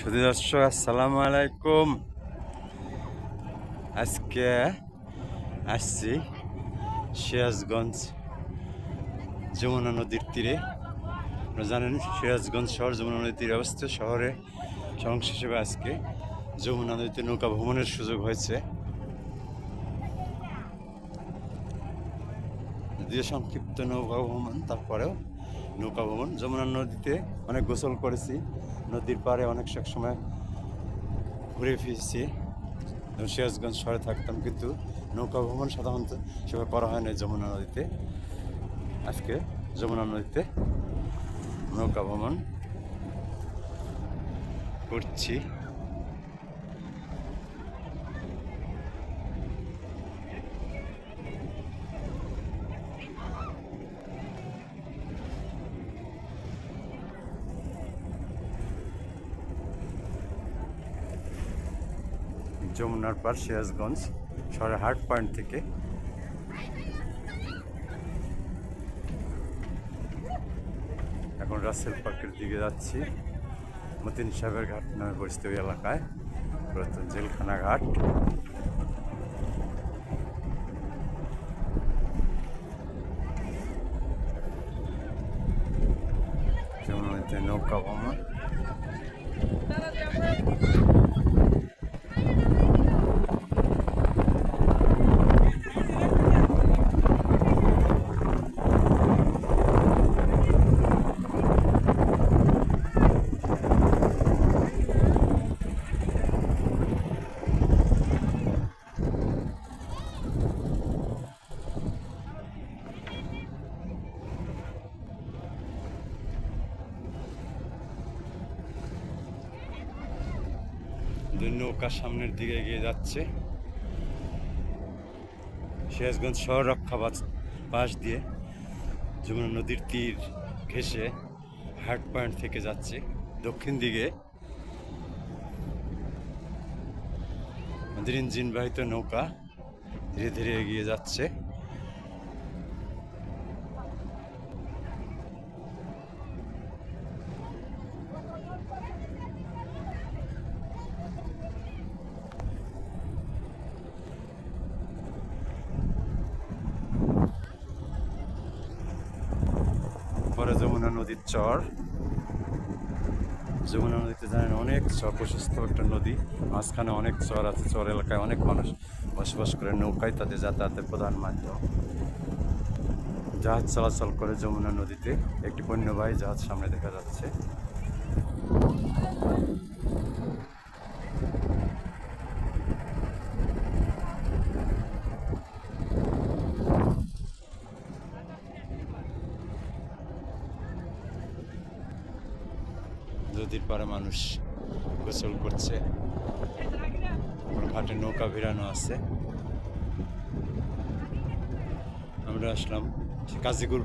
শুধু দর্শক, আসসালামু আলাইকুম। আজকে আসছি সিরাজগঞ্জ যমুনা নদীর তীরে। আপনারা জানেন সিরাজগঞ্জ শহর, যমুনা নদীর তীরে অবস্থিত। শহরে সংস হিসেবে আজকে যমুনা নদীতে নৌকা ভ্রমণের সুযোগ হয়েছে। যদিও সংক্ষিপ্ত নৌকা ভ্রমণ, তারপরেও নৌকা ভ্রমণ যমুনা নদীতে অনেক গোসল করেছি। নদীর পাড়ে অনেক সব সময় ঘুরে ফিরছি। সিরাজগঞ্জ শহরে থাকতাম, কিন্তু নৌকা ভ্রমণ সাধারণত সেভাবে করা হয় না যমুনা নদীতে। আজকে যমুনা নদীতে নৌকা ভ্রমণ করছি। যমুনার পার সিরাজগঞ্জ, শহরের হার্ট পয়েন্ট থেকে। এখন রাসেল পার্কের দিকে যাচ্ছি। মতিন সাহেবের ঘাট নামে পরিচিত ওই এলাকায়। পুরাতন জেলখানা ঘাট। নৌকা ভ্রমণ। দুই নৌকা সামনের দিকে এগিয়ে যাচ্ছে। সিরাজগঞ্জ শহর রক্ষা পাশ দিয়ে যমুনা নদীর তীর ঘেঁষে হার্ট পয়েন্ট থেকে যাচ্ছে দক্ষিণ দিকে। আমাদের ইঞ্জিন বাহিত নৌকা ধীরে ধীরে এগিয়ে যাচ্ছে পরে যমুনা নদীর চর। যমুনা নদীতে জানেন অনেক চর, প্রশস্ত একটা নদী। মাঝখানে অনেক চর আছে, চর এলাকায় অনেক মানুষ বসবাস করে, নৌকায় তাদের যাতায়াতের প্রধান মাধ্যম। জাহাজ চলাচল করে যমুনা নদীতে। একটি পণ্যবাহী জাহাজ সামনে দেখা যাচ্ছে। নদীর পাড়ে মানুষ গোসল করছে। ঘাটে নৌকা ভিড়ানো আছে। আমরা আসলাম কাজীপুর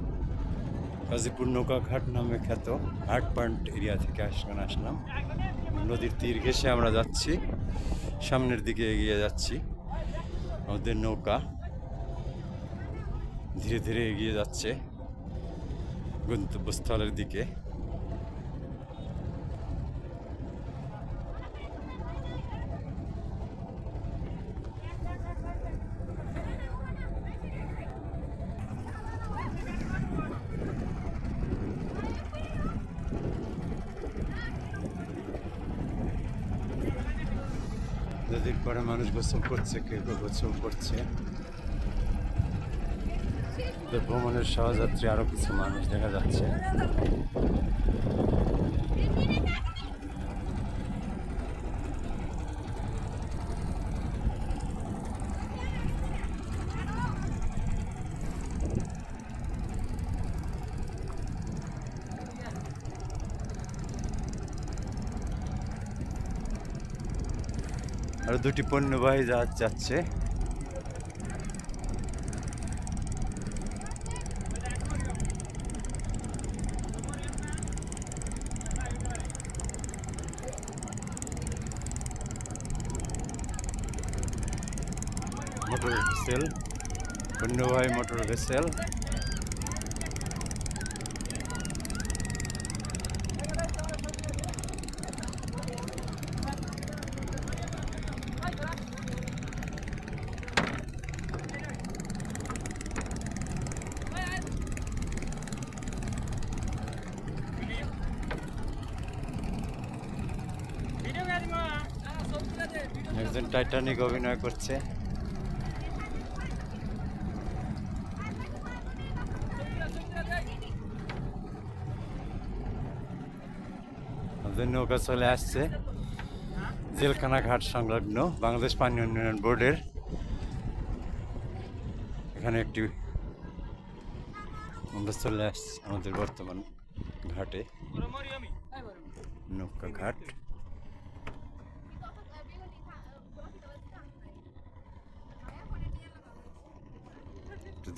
কাজীপুর নৌকা ঘাট নামে খ্যাত হার্ট পয়েন্ট এরিয়া থেকে আসলাম আসলাম। নদীর তীর ঘেসে আমরা যাচ্ছি। সামনের দিকে এগিয়ে যাচ্ছি। আমাদের নৌকা ধীরে ধীরে এগিয়ে যাচ্ছে গন্তব্যস্থলের দিকে। নদীর পরে মানুষ গোসল করছে কেউ কেউ গোসল করছে ভ্রমণের সহযাত্রী আরও কিছু মানুষ দেখা যাচ্ছে. আর দুটি পণ্যবাহী জাহাজ যাচ্ছে। মোটর ভেসেল পণ্যবাহী মোটর ভেসেল। একজন টাইটানিক অভিনয় করছে। নৌকা চলে আসছে। জেলখানা ঘাট সংলগ্ন বাংলাদেশ পানি উন্নয়ন বোর্ডের। এখানে একটি আমরা চলে আসছি আমাদের বর্তমান ঘাটে। নৌকা ঘাট।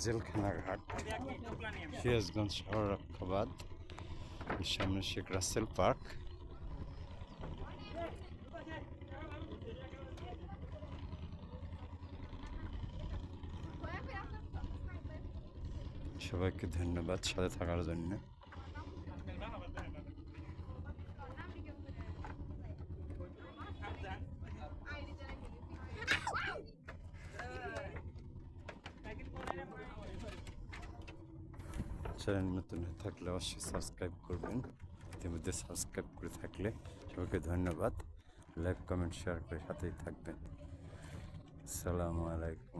জেলখানা ঘাট সিরাজগঞ্জ শহরাবাদ সামনে শেখ রাসেল পার্ক। সবাইকে ধন্যবাদ সাথে থাকার জন্য। চ্যানেল নতুন থাকলে অবশ্যই সাবস্ক্রাইব করবেন। ইতিমধ্যে সাবস্ক্রাইব করে থাকলে সবাইকে ধন্যবাদ। লাইক, কমেন্ট, শেয়ার করে সাথেই থাকবেন। আসসালামু আলাইকুম